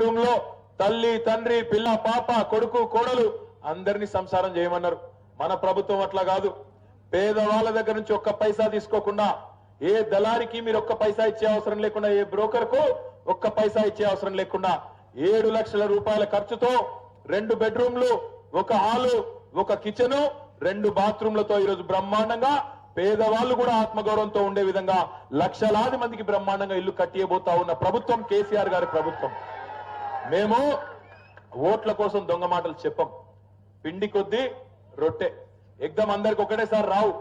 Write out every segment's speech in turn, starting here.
రూమ్లో తల్లి తండ్రి పిల్ల పాప కొడుకు కోడలు అందరినీ సంసారం చేయమన్నారు. మన ప్రభుత్వం అట్లా కాదు. పేదవాళ్ళ దగ్గర నుంచి ఒక్క పైసా తీసుకోకుండా ఏ దళారికి మీరు ఒక్క పైసా ఇచ్చే అవసరం లేకుండా ఏ బ్రోకర్కు ఒక్క పైసా ఇచ్చే అవసరం లేకుండా ఏడు లక్షల రూపాయల ఖర్చుతో రెండు బెడ్రూమ్లు ఒక హాలు ఒక కిచెన్ రెండు బాత్రూమ్లతో ఈరోజు బ్రహ్మాండంగా పేదవాళ్ళు కూడా ఆత్మగౌరవంతో ఉండే విధంగా లక్షలాది మందికి బ్రహ్మాండంగా ఇల్లు కట్టియబోతా ఉన్న ప్రభుత్వం కేసీఆర్ గారి ప్రభుత్వం. మేము ఓట్ల కోసం దొంగ మాటలు చెప్పం. పిండి కొద్దీ రొట్టె. ఎగ్దం అందరికి ఒకటేసారి రావు.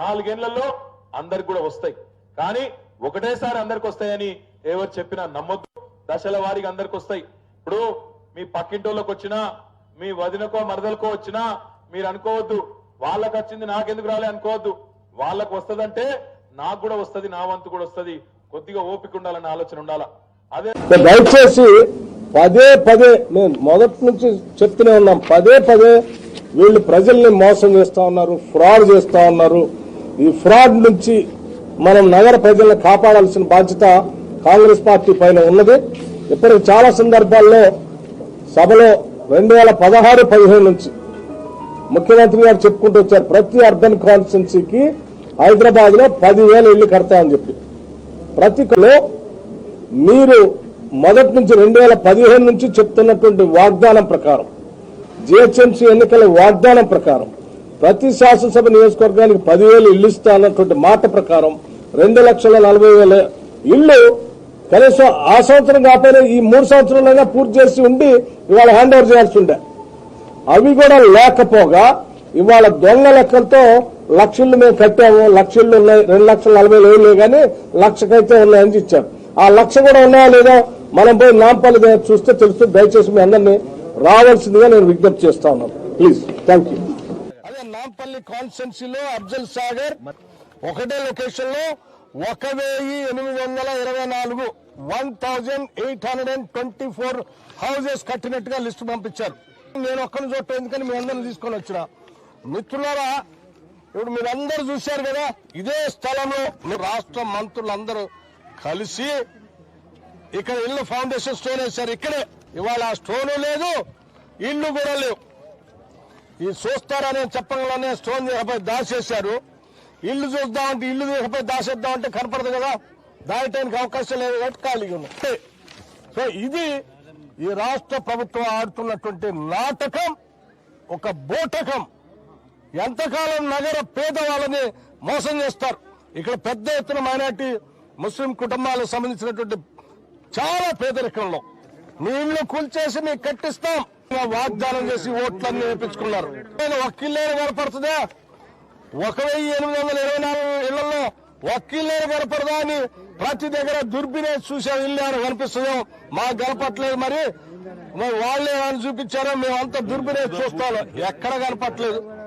నాలుగేళ్ళలో అందరికి కూడా వస్తాయి. కానీ ఒకటేసారి అందరికి వస్తాయని ఎవరు చెప్పినా నమ్మొద్దు. దశల వారికి అందరికి వస్తాయి. ఇప్పుడు మీ పక్కింటోళ్ళకి వచ్చినా మీ వదినకో మరదలకో వచ్చినా మీరు అనుకోవద్దు. వాళ్ళకి వచ్చింది నాకెందుకు రాలే అనుకోవద్దు. వాళ్ళకు వస్తదంటే నాకు కూడా వస్తుంది నా వంతు కూడా వస్తుంది. కొద్దిగా ఓపిక ఉండాలన్న ఆలోచన ఉండాలా? అదే దయచేసి పదే పదే మేము మొదటి నుంచి చెప్తూనే ఉన్నాం పదే పదే వీళ్ళు ప్రజల్ని మోసం చేస్తా ఉన్నారు ఫ్రాడ్ చేస్తా ఉన్నారు. ఈ ఫ్రాడ్ నుంచి మనం నగర ప్రజల్ని కాపాడాల్సిన బాధ్యత కాంగ్రెస్ పార్టీ పైన ఉన్నది. ఇప్పటికి చాలా సందర్భాల్లో సభలో రెండు వేల పదహారు పదిహేను నుంచి ముఖ్యమంత్రి గారు చెప్పుకుంటూ వచ్చారు ప్రతి అర్బన్ కాన్స్టిట్యున్సీకి హైదరాబాద్లో పదివేల ఇల్లు కడతామని చెప్పి. ప్రతి మీరు మొదటి నుంచి రెండు వేల పదిహేను నుంచి చెప్తున్నటువంటి వాగ్దానం ప్రకారం జిహెచ్ఎంసీ ఎన్నికల వాగ్దానం ప్రకారం ప్రతి శాసనసభ నియోజకవర్గానికి పదివేలు ఇల్లు ఇస్తా అన్నటువంటి మాట ప్రకారం రెండు లక్షల నలభై వేల ఇల్లు కనీసం ఆ సంవత్సరం కాకపోయినా ఈ మూడు సంవత్సరాలైనా పూర్తి చేసి ఉండి ఇవాళ హ్యాండ్ ఓవర్ చేయాల్సి ఉండే. అవి కూడా లేకపోగా ఇవాళ దొంగ లెక్కలతో లక్షలు మేము కట్టాము లక్షలు ఉన్నాయి రెండు లక్షల నలభై వేలు కానీ లక్షకైతే ఉన్నాయని ఇచ్చారు. ఆ లక్ష కూడా ఉన్నాయా లేదా మనం పోయి నాంపల్లి దగ్గర చూస్తే తెలుస్తుంది. దయచేసి మీ అందరినీ రావాల్సిందిగా నేను విజ్ఞప్తి చేస్తా ఉన్నాను ప్లీజ్ థ్యాంక్ యూ. అదే నాంపల్లి కాన్స్టెన్సీలో అఫ్జల్ సాగర్ ఒకటే లొకేషన్లో ఒక వెయ్యి ఎనిమిది వందల ఇరవై నాలుగు one thousand eight hundred and twenty four houses కట్టినట్టుగా లిస్ట్ పంపించారు. నేను ఒక్కరిని చూడటం ఎందుకని మీ అందరిని తీసుకొని వచ్చిన? మిత్రులారా ఇప్పుడు మీరందరూ చూశారు కదా ఇదే స్థలంలో మీ రాష్ట్ర మంత్రులందరూ కలిసి ఇక్కడ ఇల్లు ఫౌండేషన్ స్టోన్ వేశారు ఇక్కడే. ఇవాళ ఆ స్టోన్ లేదు ఇల్లు కూడా లేవు. ఈ చూస్తారనే చెప్పంగానే స్టోన్ తీయకపోయి దాచేశారు. ఇల్లు చూద్దామంటే ఇల్లు తీయకపోయి దాచేద్దామంటే కనపడదు కదా. దాయటానికి అవకాశం లేదు కాబట్టి ఖాళీగా ఉన్నాయి సో ఇది ఈ రాష్ట్ర ప్రభుత్వం ఆడుతున్నటువంటి నాటకం ఒక బోటకం. ఎంతకాలం నగర పేదవాళ్ళని మోసం చేస్తారు? ఇక్కడ పెద్ద ఎత్తున మైనార్టీ ముస్లిం కుటుంబాలకు సంబంధించినటువంటి చాలా పేదరికంలో. నీళ్ళు కూల్చేసి మీకు కట్టిస్తాం. వాగ్దానం చేసి ఓట్లన్నీ వేపించుకున్నారు. ఒక్కిల్లేరు కనపడుతుందా ఒక వెయ్యి ఎనిమిది వందల ఇరవై నాలుగు ఇళ్ళలో ఒక్కిల్లేరు కనపడదా అని ప్రతి దగ్గర దుర్బినే చూసే ఇల్లు ఏమైనా కనిపిస్తుందో మాకు కనపట్లేదు మరి. మరి వాళ్ళే ఏమైనా చూపించారో మేమంతా దుర్బినే చూస్తాం ఎక్కడ కనపట్లేదు.